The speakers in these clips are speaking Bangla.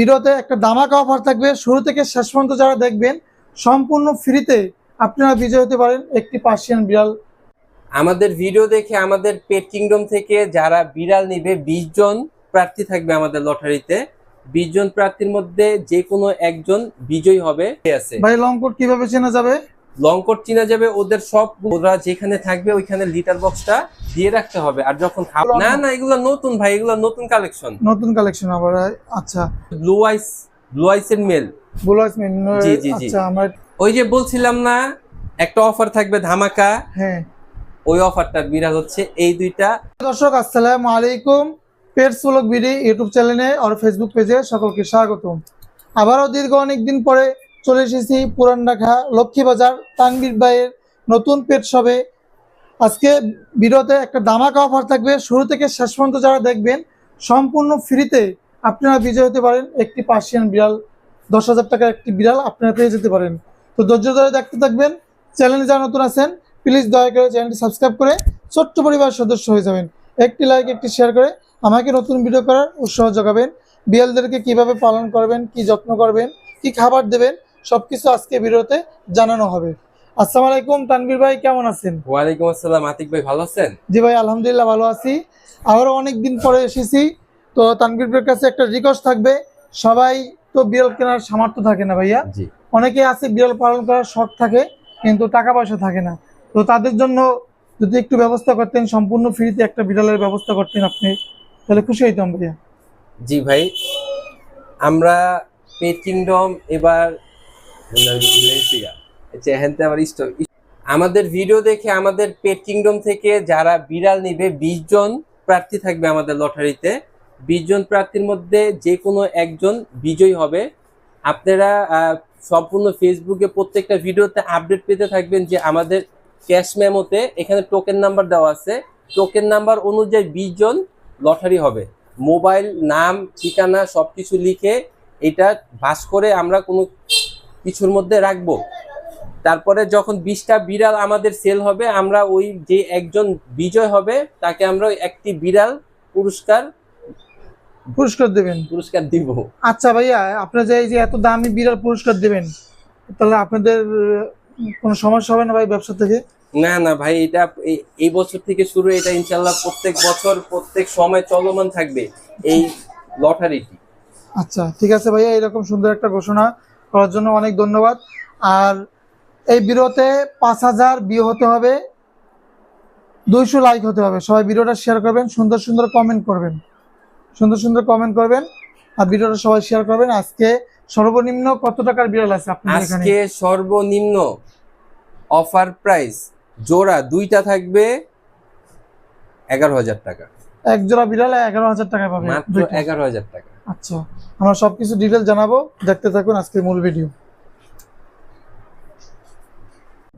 ভিডিওতে একটা দামাকা অফার থাকবে। শুরু থেকে শেষ পর্যন্ত যারা দেখবেন সম্পূর্ণ ফ্রিতে আপনারা বিজয় হতে পারেন একটি পার্সিয়ান বিড়াল। আমাদের ভিডিও দেখে আমাদের পেট কিংডম থেকে যারা বিড়াল নিবে বিশ জন প্রার্থী থাকবে আমাদের লটারিতে। বিশ জন প্রার্থীর মধ্যে যে কোনো একজন বিজয়ী হবে। আছে ভাই লংকোট কীভাবে চেনা যাবে? লং কোট চিনা যাবে ওদের সব ওরা যেখানে থাকবে ওইখানে লিটার বক্সটা দিয়ে রাখতে হবে। আর যখন না না এগুলো নতুন ভাই এগুলো নতুন কালেকশন নতুন কালেকশন আবার আচ্ছা। ব্লু আইস ব্লু আইসের মেল বলো আসমিন জি, জি, জি। আচ্ছা আমরা ওই যে বলছিলাম না একটা অফার থাকবে ধামাকা। হ্যাঁ। ওই অফারটার বিরাজ হচ্ছে এই দুইটা। দর্শক আসসালামু আলাইকুম। পেটস ব্লগ বিডি ইউটিউব চ্যানেলে আর ফেসবুক পেজে সকলকে স্বাগতম। আবারও দীর্ঘ অনেক দিন পরে চলে এসেছি পুরান ঢাকা লক্ষ্মীবাজার তানবীর ভাইয়ের নতুন পেট শপে আজকে ভিডিওতে একটা দামাকা অফার থাকবে। শুরু থেকে শেষ পর্যন্ত যারা দেখবেন, সম্পূর্ণ ফ্রিতে আপনারা বিজয় হতে পারেন। একটি পার্সিয়ান বিড়াল, দশ হাজার টাকার একটি বিড়াল আপনারা পেয়ে যেতে পারেন। তো ধৈর্য ধরে দেখতে থাকবেন। চ্যানেলে যারা নতুন আছেন প্লিজ দয়া করে চ্যানেলটি সাবস্ক্রাইব করে ছোট্ট পরিবার সদস্য হয়ে যাবেন। একটি লাইক একটি শেয়ার করে আমাকে নতুন ভিডিও করার উৎসাহ যোগাবেন। বিড়ালদেরকে কীভাবে পালন করবেন, কি যত্ন করবেন, কি খাবার দেবেন সবকিছু আজকে ভিডিওতে জানানো হবে। আসসালামু আলাইকুম তানভীর ভাই কেমন আছেন? ওয়ালাইকুম আসসালাম আতিক ভাই ভালো আছেন? জি ভাই আলহামদুলিল্লাহ ভালো আছি। আবারও অনেক দিন পরে এসেছি তো তানভীর ভাইয়ের কাছে একটা রিকোয়েস্ট থাকবে। সবাই তো বিড়াল কেনার সামর্থ্য থাকে না ভাইয়া। জি। অনেকে আছে বিড়াল পালন করার শখ থাকে কিন্তু টাকা পয়সা থাকে না। তো তাদের জন্য যদি একটু ব্যবস্থা করতেন সম্পূর্ণ ফ্রিতে একটা বিড়ালের ব্যবস্থা করতেন আপনি তাহলে খুশি হইতাম ভাইয়া। জি ভাই আমরা পেট কিংডম এবার চেহানতে আমার ইষ্ট আমাদের ভিডিও দেখে আমাদের পেট কিংডম থেকে যারা বিড়াল নিবে, বিশ জন প্রার্থী থাকবে আমাদের লটারিতে বিশ জন প্রার্থীর মধ্যে যে কোনো একজন বিজয়ী হবে। আপনারা সম্পূর্ণ ফেসবুকে প্রত্যেকটা ভিডিওতে আপডেট পেতে থাকবেন যে আমাদের ক্যাশ মেমোতে এখানে টোকেন নাম্বার দেওয়া আছে। টোকেন নাম্বার অনুযায়ী বিশ জন লটারি হবে। মোবাইল নাম, ঠিকানা সব কিছু লিখে এটা ভাস করে আমরা কোনো কিছুর মধ্যে রাখব। তারপরে যখন বিশটা বিড়াল আমাদের সেল হবে আমরা ওই যে একজন বিজয় হবে তাকে আমরা একটি বিড়াল পুরস্কার পুরস্কার দেবেন? পুরস্কার দিব। আচ্ছা ভাইয়া আপনার যে এই যে এত দামি বিড়াল পুরস্কার দেবেন তাহলে আপনাদের কোনো সমস্যা হবে না ভাই ব্যবসা থেকে? না না ভাই এটা এই- এই বছর থেকে শুরু এটা ইনশাল্লাহ প্রত্যেক বছর প্রত্যেক সময় চলমান থাকবে এই লটারিটি। আচ্ছা ঠিক আছে ভাইয়া এরকম সুন্দর একটা ঘোষণা। করার জন্য অনেক ধন্যবাদ। আর এই ভিডিওতে পাঁচ হাজার বিয়ে হতে হবে দুইশো লাইক হতে হবে। সবাই ভিডিওটা শেয়ার করবেন সুন্দর সুন্দর কমেন্ট করবেন। সুন্দর সুন্দর কমেন্ট করবেন আর ভিডিওটা সবাই শেয়ার করবেন। আজকে সর্বনিম্ন কত টাকার বিড়াল আছে আপনাদের এখানে? আজকে সর্বনিম্ন অফার প্রাইস জোড়া দুইটা থাকবে এগারো হাজার টাকা। এক জোড়া বিড়াল এগারো হাজার টাকা পাবে মাত্র এগারো হাজার টাকা। আচ্ছা আমরা সবকিছু ডিটেল জানাব। দেখতে থাকুন আজকের মূল ভিডিও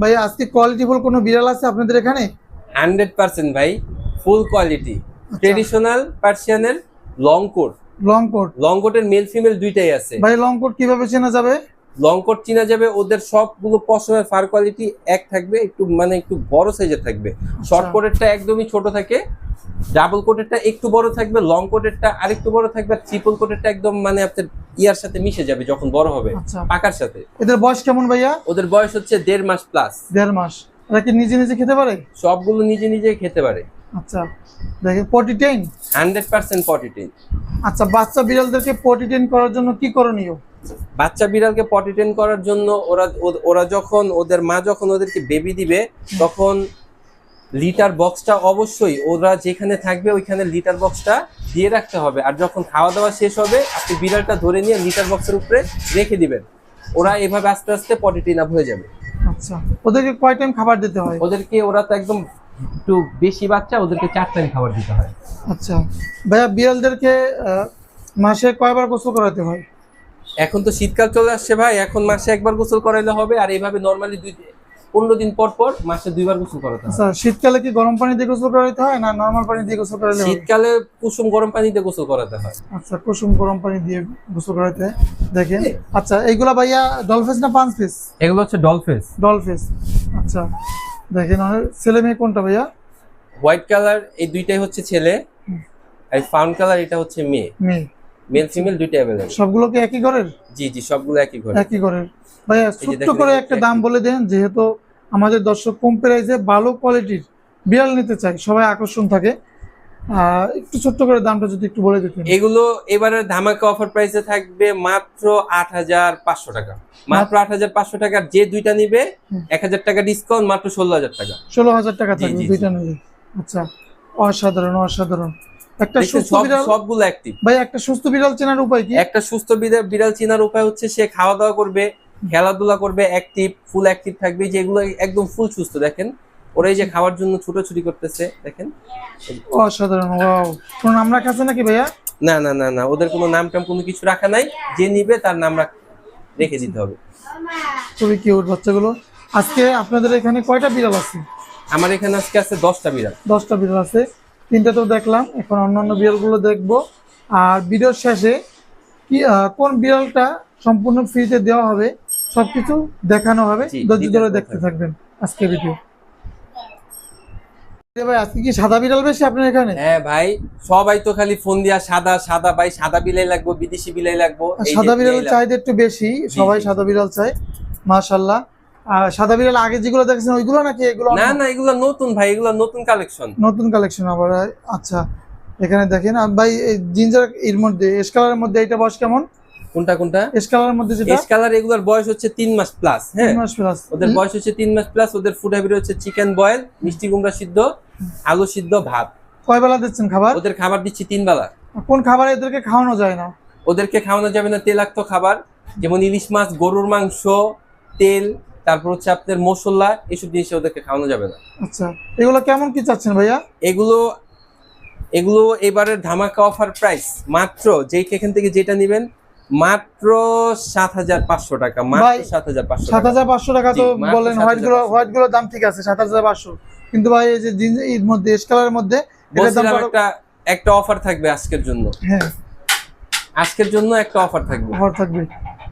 ভাই আজকে কোয়ালিটিফুল কোনো বিড়াল আছে আপনাদের এখানে? হান্ড্রেড পার্সেন্ট ভাই full quality traditional পার্সিয়ানের long coat long coat long কোটের মেল ফিমেল দুইটাই আছে। ভাই লং কোট কীভাবে চেনা যাবে? লং কোট চিনা যাবে ওদের সবগুলো পশমের ফার কোয়ালিটি এক থাকবে একটু মানে একটু বড় সাইজের থাকবে। শর্ট কোটেরটা একদমই ছোট থাকে ডাবল কোটেরটা একটু বড় থাকবে লং কোটেরটা আরেকটু বড় থাকবে আর ট্রিপল কোটেরটা একদম মানে আপনার ইয়ার সাথে মিশে যাবে যখন বড় হবে আচ্ছা। পাকার সাথে। এদের বয়স কেমন ভাইয়া? ওদের বয়স হচ্ছে দেড় মাস প্লাস দেড় মাস। এরা কি নিজে নিজে খেতে পারে? সবগুলো নিজে নিজে খেতে পারে। আচ্ছা। দেখেন পটি টেন হান্ড্রেড পার্সেন্ট পটি টেন আচ্ছা বাচ্চা বিড়ালদেরকে পটি টেন করার জন্য কি করণীয়? বাচ্চা বিড়ালকে পটি টেন করার জন্য ওরা ওরা যখন ওদের মা যখন ওদেরকে বেবি দিবে তখন লিটার বক্সটা অবশ্যই ওরা যেখানে থাকবে ওইখানে লিটার বক্সটা দিয়ে রাখতে হবে। আর যখন খাওয়া দাওয়া শেষ হবে আপনি বিড়ালটা ধরে নিয়ে লিটার বক্সের উপরে রেখে দিবেন। ওরা এভাবে আস্তে আস্তে পটি টেন আপ হয়ে যাবে। আচ্ছা। ওদেরকে কয় টাইম খাবার দিতে হয়? ওদেরকে ওরা তো একদম একটু বেশি বাচ্চা ওদেরকে চার টাইম খাবার দিতে হয়। আচ্ছা। ভাইয়া বিড়ালদেরকে মাসে কয়বার গোসল করাতে হয়? এখন তো শীতকাল চলে আসছে ভাই এখন মাসে একবার গোসল করাইলে হবে আর এইভাবে নর্মালি দুই পনেরো দিন পর পর মাসে দুইবার গোসল করাতে হয় আচ্ছা শীতকালে কি গরম পানি দিয়ে গোসল করাতে হয় না নর্মাল পানি দিয়ে গোসল করালে শীতকালে কুসুম গরম পানি দিয়ে গোসল করাতে হয়। আচ্ছা কুসুম গরম পানি দিয়ে গোসল করাতে হয়। দেখেন আচ্ছা এইগুলা ভাইয়া ডলফেস না পাঁচ পিস এগুলো হচ্ছে ডলফিস ডলফেস আচ্ছা দেখেন আর ছেলে মেয়ে কোনটা ভাইয়া? হোয়াইট কালার এই দুইটাই হচ্ছে ছেলে আর ফাউন্ড কালার এটা হচ্ছে মেয়ে। মেয়ে। মেল ফিমেল দুইটা অ্যাভেলেবল সবগুলো কি একই ঘরের? জি জি সবগুলো একই ঘরে একই ঘরের। ভাইয়া দেখেন করে একটা দাম বলে দেন যেহেতু আমাদের দর্শক কম প্রাইসে ভালো কোয়ালিটির বিড়াল নিতে চাই সবাই আকর্ষণ থাকে। একটু ছোট্ট করে দামটা যদি একটু বলে দিতেন। এগুলো এবারে ধামাকা অফার প্রাইসে থাকবে মাত্র আট হাজার পাঁচশো টাকা। মাত্র আট হাজার পাঁচশো টাকার যে দুইটা নিবে। এক হাজার টাকা ডিসকাউন্ট মাত্র ষোলো হাজার টাকা। ষোলো হাজার টাকা থাকবে দুইটা নিলে। আচ্ছা অসাধারণ অসাধারণ। একটা সুস্থ বিড়াল সবগুলো অ্যাক্টিভ ভাই একটা সুস্থ বিড়াল চেনার উপায় কি? একটা সুস্থ বিড়াল বিড়াল চেনার উপায় হচ্ছে সে খাওয়া দাওয়া করবে খেলাধুলা করবে অ্যাক্টিভ ফুল অ্যাক্টিভ থাকবে যেগুলো একদম ফুল সুস্থ। দেখেন ওরা এই যে খাওয়ার জন্য ছুটোছুটি করতেছে দেখেন। অসাধারণ ওয়াও। কোন নাম রাখা আছে নাকি ভাইয়া? না না না না ওদের কোনো নাম টাম কোনো কিছু রাখা নাই। যে নিবে তার নাম রেখে দিতে হবে। খুবই কিউট বাচ্চাগুলো। আজকে আপনাদের এখানে কয়টা বিড়াল আছে? আমার এখানে আজকে আছে দশটা বিড়াল। দশটা বিড়াল আছে। তিনটা তো দেখলাম এখন অন্যান্য বিড়ালগুলো দেখব। আর ভিডিওর শেষে কি কোন বিড়ালটা সম্পূর্ণ ফ্রিতে দেওয়া হবে সবকিছু দেখানো হবে। ধৈর্য ধরে দেখতে থাকবেন আজকে ভিডিও ভাই আজকে কি সাদা বিড়াল বেশি আপনার এখানে? হ্যাঁ ভাই সবাই তো খালি ফোন দিয়া সাদা সাদা ভাই সাদা বিলাই লাগবো বিদেশি বিলাই লাগবো সাদা চাহিদা একটু বেশি সবাই সাদা বিড়াল চায় মাশাল্লাহ। সাদা বিড়াল আগে যেগুলো দেখেছেন ওইগুলো নাকি এগুলো না না এগুলো নতুন ভাই এগুলো নতুন কালেকশন নতুন কালেকশন আবার আচ্ছা এখানে দেখেন ভাই জিঞ্জার এর মধ্যে এস কালারের মধ্যে এটা বয়স কেমন? কোনটা কোনটা? এস কালারের মধ্যে যেটা? এস কালার এগুলোর বয়স হচ্ছে তিন মাস প্লাস হ্যাঁ? তিন মাস প্লাস ওদের বয়স হচ্ছে তিন মাস প্লাস ওদের ফুড হ্যাবিট হচ্ছে চিকেন বয়েল মিষ্টি কুমড়া সিদ্ধ আলু সিদ্ধ ভাত। কয় বেলা দিচ্ছেন খাবার? ওদের খাবার দিচ্ছি তিন বেলা। কোন খাবার এদেরকে খাওয়ানো যায় না? ওদেরকে খাওয়ানো যাবে না তেলাক্ত খাবার যেমন ইলিশ মাছ গরুর মাংস তেল তারপর হচ্ছে আপনার মশলা এসব জিনিস ওদেরকে খাওয়ানো যাবে না। আচ্ছা এগুলো কেমন কি চাচ্ছেন ভাইয়া? এগুলো এগুলো এবারের ধামাকা অফার প্রাইস মাত্র যে এখান থেকে যেটা নেবেন মাত্র সাত হাজার পাঁচশো টাকা মাত্র সাত হাজার পাঁচশো সাত হাজার পাঁচশো টাকা তো বলেন 7,500 হোয়াইটগুলো হোয়াইটগুলোর দাম ঠিক আছে সাত হাজার পাঁচশো। কিন্তু ভাই এই যে এর মধ্যে এস কালারের মধ্যে? একটা একটা অফার থাকবে আজকের জন্য। হ্যাঁ। আজকের জন্য একটা অফার থাকবে। অফার থাকবে।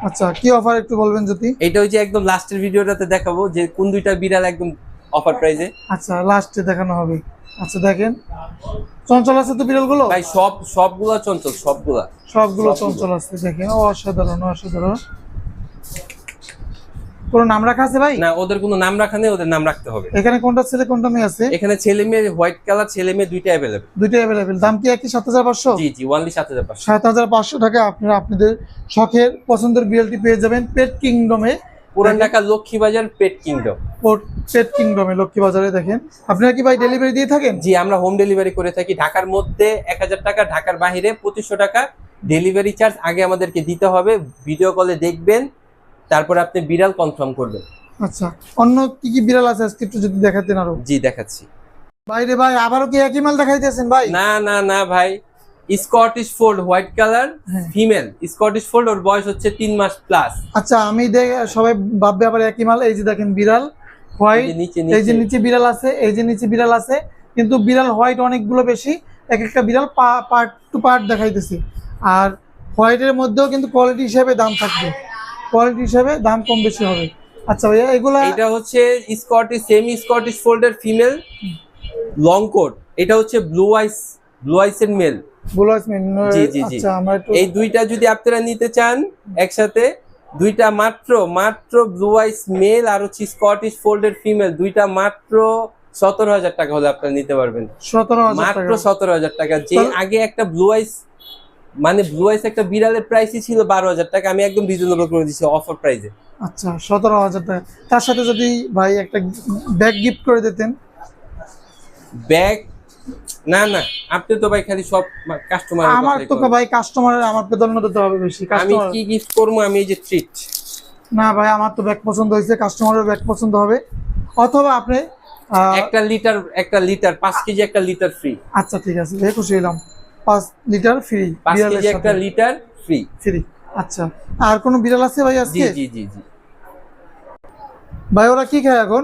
আচ্ছা কি অফার একটু বলবেন যদি? এটা ওই যে একদম লাস্টের ভিডিওটাতে দেখাবো যে কোন দুইটা বিড়াল একদম অফার প্রাইজে আচ্ছা লাস্টে দেখানো হবে। আচ্ছা দেখেন। চঞ্চল আছে তো বিড়ালগুলো? ভাই সব সবগুলা চঞ্চল সবগুলো সবগুলো। চঞ্চল আছে দেখেন। অসাধারণ অসাধারণ। কোনো নাম রাখা আছে ভাই? না ওদের কোনো নাম রাখা নেই ওদের নাম রাখতে হবে। এখানে কোনটা ছেলে কোনটা মেয়ে আছে? এখানে ছেলে মেয়ে হোয়াইট কালার ছেলে মেয়ে দুইটা অ্যাভেলেবেল দুইটাই অ্যাভেলেবেল দাম কি একই সাত হাজার পাঁচশো? জি জি ওয়ানলি সাত হাজার পাঁচশো। সাত হাজার পাঁচশো টাকা আপনারা আপনাদের শখের পছন্দের বিড়ালটি পেয়ে যাবেন পেট কিংডমে পুরান ঢাকা লক্ষ্মী বাজার পেট কিংডম পেট কিংডমে লক্ষ্মী বাজারে দেখেন। আপনারা কি ভাই ডেলিভারি দিয়ে থাকেন? জি আমরা হোম ডেলিভারি করে থাকি। ঢাকার মধ্যে এক হাজার টাকা ঢাকার বাইরে পঁচিশশো টাকা। ডেলিভারি চার্জ আগে আমাদেরকে দিতে হবে। ভিডিও কলে দেখবেন। তারপর আপনি বিড়াল কনফার্ম করবেন। আচ্ছা অন্য কি কি বিড়াল আছে আজকে একটু যদি দেখাতেন আরও? জি দেখাচ্ছি। বাইরে ভাই আবারও কি একই মাল দেখাইতেছেন ভাই? না না না ভাই Scottish fold white colour. Female Scottish fold ওর বয়স হচ্ছে তিন মাস প্লাস আচ্ছা আমি দেখ সবাই ভাববে আবার একই মাল এই যে দেখেন বিড়াল হোয়াইট নিচে এই যে নিচে। নিচে বিড়াল আছে এই যে নিচে বিড়াল আছে কিন্তু বিড়াল হোয়াইট অনেকগুলো বেশি এক একটা বিড়াল পার্ট টু পার্ট দেখাইতেছি। আর হোয়াইটের মধ্যেও কিন্তু কোয়ালিটি হিসেবে দাম থাকবে। কোয়ালিটি হিসেবে দাম কম বেশি হবে। আচ্ছা ভাইয়া এগুলা এটা হচ্ছে স্কটিশ সেমি স্কটিশ ফোল্ডের ফিমেল লং কোট এটা হচ্ছে ব্লু আইস ব্লু আইসের মেল বুলাসমিন জি, জি, জি। আচ্ছা এই দুইটা যদি আপনারা নিতে চান একসাথে দুইটা মাত্র মাত্র ব্লু আইস মেল আর হচ্ছে স্কটিশ ফোল্ডের ফিমেল দুইটা মাত্র সতেরো হাজার টাকা হলে আপনারা নিতে পারবেন। সতেরো মাত্র সতেরো হাজার টাকা। যে আগে একটা ব্লু আইস মানে ব্লু আইস একটা বিড়ালের প্রাইসই ছিল বারো হাজার টাকা আমি একদম রিজনেবল করে দিচ্ছি অফার প্রাইসে আচ্ছা সতেরো হাজার টাকা। তার সাথে যদি ভাই একটা ব্যাগ গিফট করে দিতেন? ব্যাগ না না আপনি তো ভাই খালি সব কাস্টমার আমার তো ভাই কাস্টমারের আমার প্রাধান্য দিতে হবে বেশি। আমি কি গিফট করব? আমি এই যে ট্রিট না ভাই আমার তো ব্যাগ পছন্দ হয়েছে কাস্টমারের ব্যাগ পছন্দ হবে। অথবা আপনি একটা লিটার একটা লিটার পাঁচ কেজি একটা লিটার ফ্রি আচ্ছা ঠিক আছে খুশি হলাম পাঁচ লিটার ফ্রি একটা লিটার ফ্রি ফ্রি আচ্ছা। আর কোনো বিড়াল আছে ভাই আজকে? জি জি জি ভাই ওরা কি খায় এখন?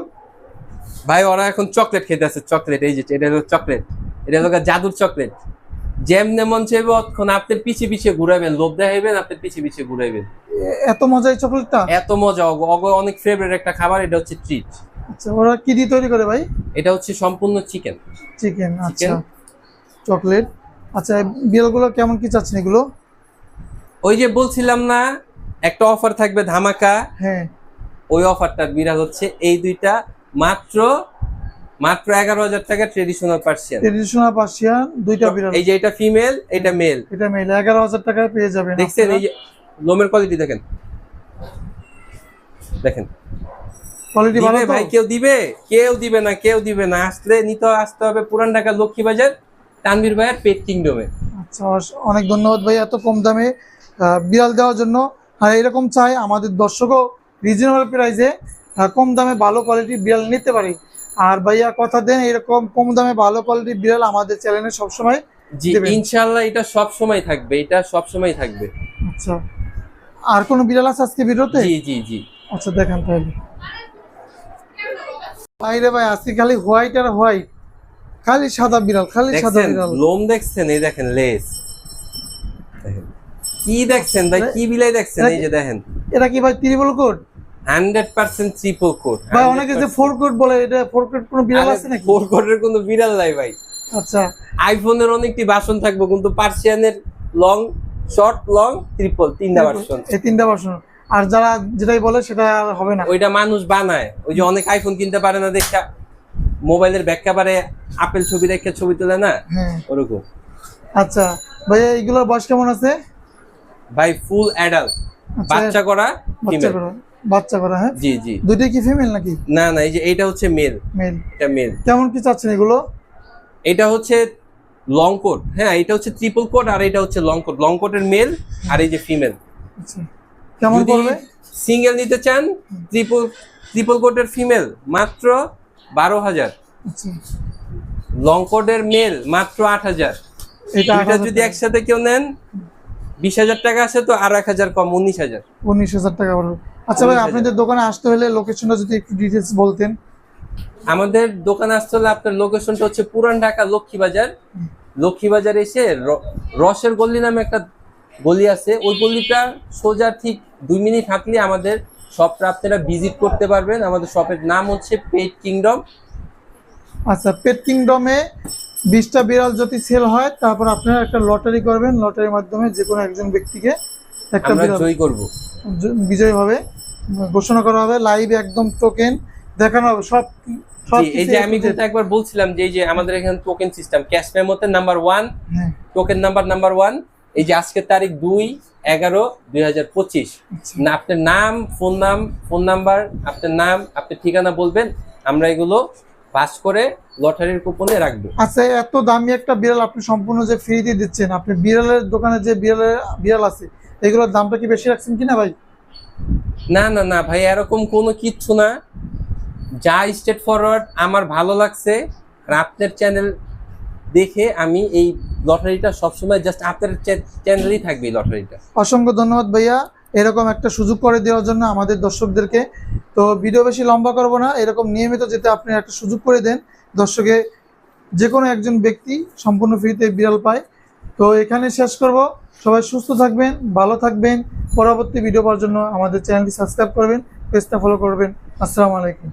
ভাই ওরা এখন চকলেট খেতে আছে চকলেট এই যে এটা হলো চকলেট এটা হলো জাদুর চকলেট যেমনে মন চাইবে অতক্ষণ আপনার পিছে পিছে ঘুরাবেন লোভ দেখাইবেন আপনার পিছে পিছে ঘুরাইবেন। এত মজা এই চকলেটটা এত মজা অগ অনেক ফেভারিট একটা খাবার এটা হচ্ছে ট্রিট আচ্ছা ওরা কি দিয়ে তৈরি করে ভাই? এটা হচ্ছে সম্পূর্ণ চিকেন চিকেন আচ্ছা। চকলেট আচ্ছা বিড়ালগুলো কেমন কি চাচ্ছেন এগুলো? ওই যে বলছিলাম না একটা অফার থাকবে ধামাকা। হ্যাঁ। ওই অফারটার বিড়াল হচ্ছে এই দুইটা মাত্র মাত্র এগারো হাজার টাকা ট্রেডিশনাল পার্সিয়ান ট্রেডিশনাল পার্সিয়ান দুইটা বিড়াল। এই যে এটা ফিমেল এটা মেল এটা মেল এগারো হাজার টাকায় পেয়ে যাবেন দেখছেন এই যে লোমের কোয়ালিটি দেখেন। দেখেন। কোয়ালিটি ভালো তো? ভাই কেউ দিবে কেউ দিবে না কেউ দিবে না। আসলে নিতে আসতে হবে পুরান ঢাকা লক্ষ্মী বাজার তানভীর ভাইয়ের পেট কিংডমে আচ্ছা অনেক ধন্যবাদ ভাই এত কম দামে বিড়াল দেওয়ার জন্য। আর এরকম চাই আমাদের দর্শকও রিজনেবল প্রাইসে কম দামে ভালো কোয়ালিটির বিড়াল নিতে পারি। আর ভাইয়া কথা দেন এরকম কম দামে ভালো কোয়ালিটির বিড়াল আমাদের চ্যানেলে সবসময় জি। ইনশাল্লাহ এটা সব সময় থাকবে এটা সব সময় থাকবে। আচ্ছা আর কোনো বিড়াল আছে আজকে বিরতে জি জি জি। আচ্ছা দেখেন তাহলে। ভাই রে ভাই আজকে খালি হোয়াইট আর হোয়াইট খালি সাদা বিড়াল খালি সাদা বিড়াল। লোম দেখছেন? এই দেখেন লেস কি দেখছেন ভাই? কি বিলাই দেখছেন? এই যে দেখেন। এটা কি ভাই triple coat hundred percent triple coat ভাই অনেকে যে ফোর কোড বলে এটা ফোর কোড কোনো বিড়াল আছে নাকি? ফোর কোডের কোনো বিড়াল নাই ভাই। আচ্ছা। আইফোনের অনেকটি ভাষণ থাকবে কিন্তু পার্সিয়ানের লং শর্ট লং ট্রিপল তিনটা ভার্সন এই তিনটা ভার্সন আর যারা যেটাই বলে সেটা আর হবে না। ওইটা মানুষ বানায়। ওই যে অনেক আইফোন কিনতে পারে না দেখা মোবাইলের ব্যাখ্যা পারে আপেল ছবি রেখে ছবি তোলে না? হ্যাঁ। ওরকম। আচ্ছা ভাইয়া এইগুলোর বয়স কেমন আছে? ভাই ফুল অ্যাডাল্ট আচ্ছা, বাচ্চা করা বাচ্চা করা বাচ্চা করা হ্যাঁ? জি জি। দুইটাই কি ফিমেল নাকি? না না এই যে এইটা হচ্ছে মেল মেল এটা মেল কেমন কি চাচ্ছেন এগুলো? এটা হচ্ছে লং কোট হ্যাঁ এটা হচ্ছে ট্রিপল কোট আর এটা হচ্ছে লং কোট লং কোটের মেল আর এই যে ফিমেল আচ্ছা কেমন পড়বে? সিঙ্গেল নিতে চান ট্রিপল ট্রিপল কোটের ফিমেল মাত্র বারো হাজার। আচ্ছা। লং কোটের মেল মাত্র আট হাজার। এটা যদি একসাথে কেউ নেন বিশ হাজার টাকা আছে তো আর এক হাজার কম উনিশ হাজার। উনিশ হাজার টাকা পড়বে আচ্ছা ভাই আপনাদের দোকানে আসতে হলে লোকেশনটা যদি একটু ডিটেলস বলতেন। আমাদের দোকানে আসতে হলে আপনার লোকেশনটা হচ্ছে পুরান ঢাকা লক্ষ্মীবাজার। লক্ষ্মীবাজার এসে রসের গল্লি নামে একটা গলি আছে। ওই গলিটা সোজা ঠিক দুই মিনিট হাঁটলে আমাদের শপটা আপনারা ভিজিট করতে পারবেন। আমাদের শপের নাম হচ্ছে পেট কিংডম আচ্ছা পেট কিংডমে বিশটা বিড়াল যদি সেল হয় তারপর আপনারা একটা লটারি করবেন। লটারির মাধ্যমে যে কোনো একজন ব্যক্তিকে একটা জয় করব। বিজয়ী হবে ঘোষণা করা হবে। লাইভ একদম টোকেন দেখানো হবে। সব এই যে আমি কিন্তু একবার বলছিলাম যে এই যে আমাদের এখানে token system cash মেমোতে number one token number number one এই যে আজকের তারিখ দুই এগারো দুই হাজার পঁচিশ। আচ্ছা। না আপনার নাম ফোন নাম ফোন নাম্বার আপনার নাম আপনার ঠিকানা বলবেন আমরা এগুলো পাস করে লটারির কুপনে রাখব। আচ্ছা এত দামি একটা বিড়াল আপনি সম্পূর্ণ যে ফ্রিতে দিচ্ছেন আপনি বিড়ালের দোকানে যে বিড়ালের বিড়াল আছে এগুলোর দামটা কি বেশি রাখছেন কিনা ভাই? না না না ভাই এরকম কোনো কিচ্ছু না। যা স্টেট ফরওয়ার্ড আমার ভালো লাগছে। আর আপনার চ্যানেল দেখে আমি এই লটারিটা সবসময় জাস্ট আপনার চ্যানেলেই থাকবে লটারিটা। অসংখ্য ধন্যবাদ ভাইয়া। এরকম একটা সুযোগ করে দেওয়ার জন্য আমাদের দর্শকদেরকে। তো ভিডিও বেশি লম্বা করব না, এরকম নিয়মিত যেতে আপনি একটা সুযোগ করে দেন। দর্শকে যে কোনো একজন ব্যক্তি সম্পূর্ণ ফ্রিতে বিড়াল পায়। তো এখানে শেষ করব। সবাই সুস্থ থাকবেন, ভালো থাকবেন। পরবর্তী ভিডিও পাওয়ার জন্য আমাদের চ্যানেলটি সাবস্ক্রাইব করবেন পেজটা ফলো করবেন। আসসালামু আলাইকুম।